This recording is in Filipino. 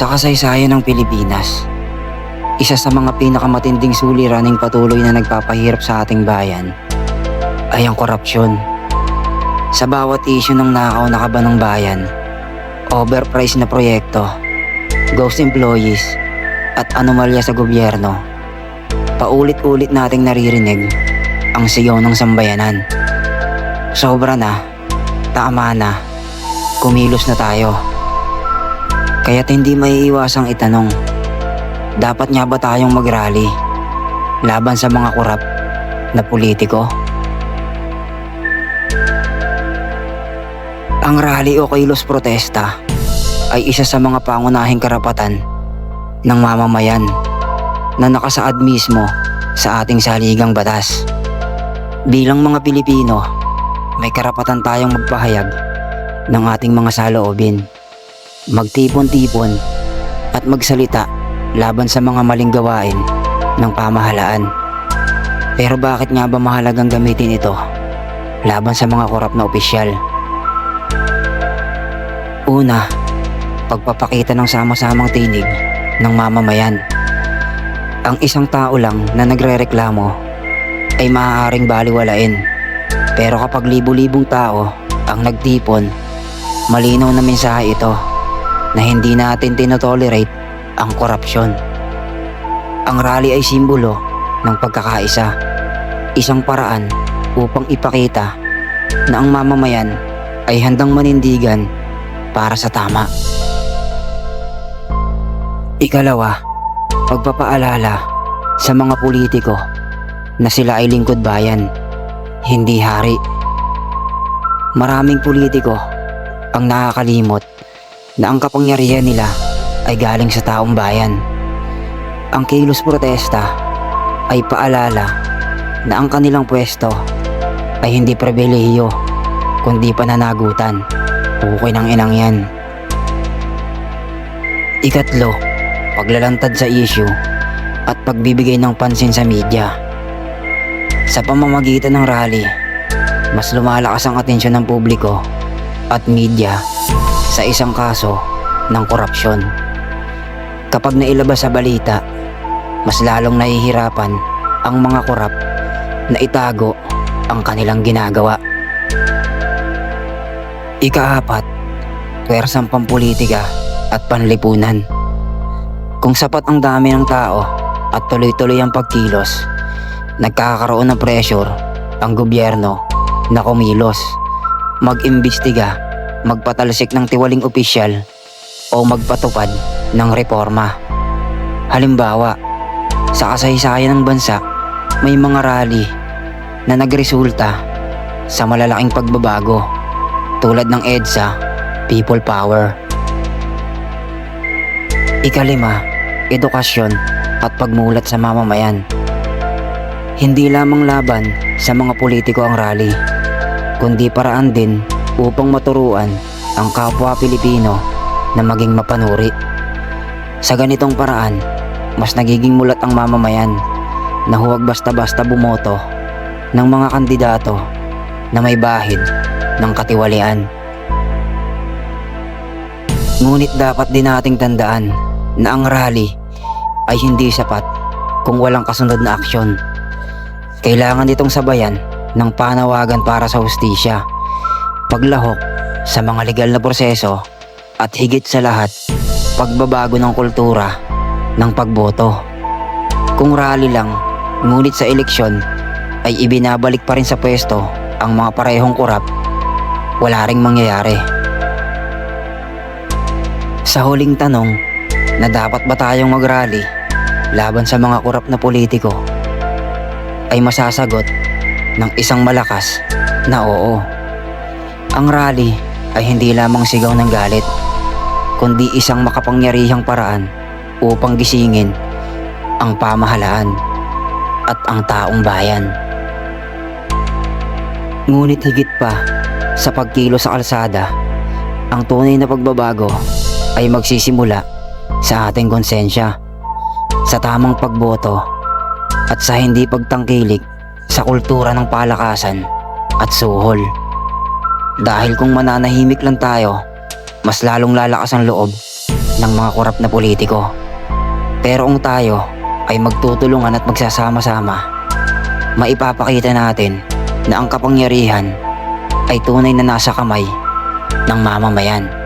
Sa kasaysayan ng Pilipinas, isa sa mga pinakamatinding suliraning patuloy na nagpapahirap sa ating bayan ay ang korupsyon. Sa bawat isyu ng nakaw na kaba ng bayan, overpriced na proyekto, ghost employees, at anomalya sa gobyerno, paulit-ulit nating naririnig ang sigaw ng sambayanan. Sobra na, tama na, kumilos na tayo. Kaya't hindi maiiwasang itanong, dapat nga ba tayong mag-rally laban sa mga kurap na politiko? Ang rally o kilos protesta ay isa sa mga pangunahing karapatan ng mamamayan na nakasaad mismo sa ating saligang batas. Bilang mga Pilipino, may karapatan tayong magpahayag ng ating mga saloobin, magtipon-tipon at magsalita laban sa mga maling gawain ng pamahalaan. Pero bakit nga ba mahalagang gamitin ito laban sa mga korap na opisyal? Una, pagpapakita ng sama-samang tinig ng mamamayan. Ang isang tao lang na nagrereklamo ay maaaring baliwalain. Pero kapag libu-libong tao ang nagtipon, malinaw na mensahe ito na hindi natin tinotolerate ang korupsyon. Ang rally ay simbolo ng pagkakaisa, isang paraan upang ipakita na ang mamamayan ay handang manindigan para sa tama. Ikalawa, pagpapaalala sa mga politiko na sila ay lingkod bayan, hindi hari. Maraming politiko ang nakakalimot na ang kapangyarihan nila ay galing sa taong bayan. Ang kilos protesta ay paalala na ang kanilang pwesto ay hindi pribilehiyo kundi pananagutan. Okay ng inang yan. Ikatlo, paglalantad sa issue at pagbibigay ng pansin sa media. Sa pamamagitan ng rally, mas lumalakas ang atensyon ng publiko at media sa isang kaso ng korupsyon. Kapag nailabas sa balita, mas lalong nahihirapan ang mga korap na itago ang kanilang ginagawa. Ikaapat, pwersang pampolitika at panlipunan. Kung sapat ang dami ng tao at tuloy-tuloy ang pagkilos, nagkakaroon ng pressure ang gobyerno na kumilos, mag-imbestiga, magpatalsik ng tiwaling opisyal o magpatupad ng reforma. Halimbawa, sa kasaysayan ng bansa, may mga rally na nagresulta sa malalaking pagbabago tulad ng EDSA, People Power. Ikalima, edukasyon at pagmulat sa mamamayan. Hindi lamang laban sa mga politiko ang rally, kundi paraan din upang maturuan ang kapwa Pilipino na maging mapanuri. Sa ganitong paraan, mas nagiging mulat ang mamamayan na huwag basta-basta bumoto ng mga kandidato na may bahid ng katiwalian. Ngunit dapat din nating tandaan na ang rally ay hindi sapat kung walang kasunod na aksyon. Kailangan itong sabayan ng panawagan para sa hustisya, paglahok sa mga legal na proseso at higit sa lahat, pagbabago ng kultura ng pagboto. Kung rally lang, ngunit sa eleksyon ay ibinabalik pa rin sa pwesto ang mga parehong kurap, wala ring mangyayari. Sa huling tanong na dapat ba tayong mag-rally laban sa mga kurap na politiko, ay masasagot ng isang malakas na oo. Ang rally ay hindi lamang sigaw ng galit, kundi isang makapangyarihang paraan upang gisingin ang pamahalaan at ang taong bayan. Ngunit higit pa sa pagkilo sa kalsada, ang tunay na pagbabago ay magsisimula sa ating konsensya, sa tamang pagboto at sa hindi pagtangkilik sa kultura ng palakasan at suhol. Dahil kung mananahimik lang tayo mas lalong lalakas ang loob ng mga korap na politiko. Pero kung tayo ay magtutulungan at magsasama-sama, maipapakita natin na ang kapangyarihan ay tunay na nasa kamay ng mamamayan.